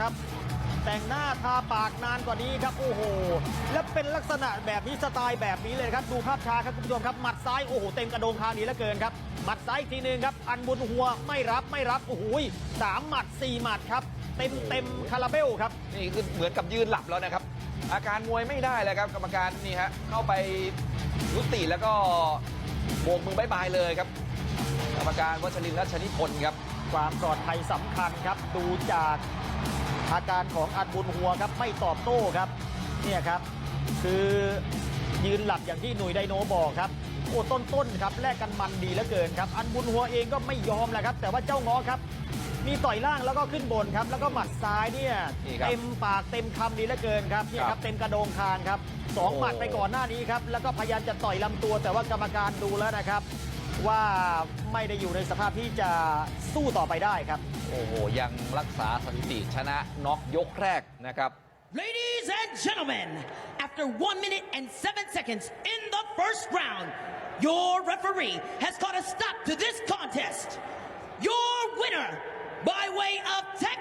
ครับ แต่งหน้าทาปากนานกว่านี้ครับโอ้โห และเป็นลักษณะแบบนี้สไตล์แบบนี้เลยครับดูภาพช้าครับคุณผู้ชมครับหมัดซ้ายโอ้โหเต็มกระโดงคางนี้เหลือเกินครับหมัดซ้ายอีกทีหนึ่งครับ อันบุญหัวไม่รับไม่รับโอ้โหสามหมัดสี่หมัดครับเต็มเต็มคาราเบลครับนี่คือเหมือนกับยืนหลับแล้วนะครับ อาการมวยไม่ได้เลยครับ กรรมการนี่ฮะเข้าไปยุติแล้วก็โบกมือบายบายเลยครับ กรรมการวัชรินทร์รัชนิพนธ์ครับ ความปลอดภัยสำคัญครับ ดูจาก อาการของอันบุญหัวครับไม่ตอบโต้ครับเนี่ยครับ คือยืนหลับอย่างที่หน่วยไดโนบอกครับโอ้ต้นๆครับแลกกันมันดีเหลือเกินครับ อันบุญหัวเองก็ไม่ยอมแหละครับ แต่ว่าเจ้าง้อครับ มีต่อยล่างแล้วก็ขึ้นบนครับ แล้วก็หมัดซ้ายเนี่ยนี่ครับเต็มปากเต็มคำดีเหลือเกินครับเนี่ยคครัรับบเต็มกระโดงคางครับสองโอ้ หมัดไปก่อนหน้านี้ครับแล้วก็พยายามจะต่อยลำตัว แต่ว่ากรรมการดูแล้วนะครับ ว่าไม่ได้อยู่ในสภาพที่จะสู้ต่อไปได้ครับ โอ้โห ยังรักษาสถิติชนะน็อกยกแรกนะครับ Ladies and gentlemen, after one minute and seven seconds in the first round, your referee has called a stop to this contest. Your winner by way of technical knockout,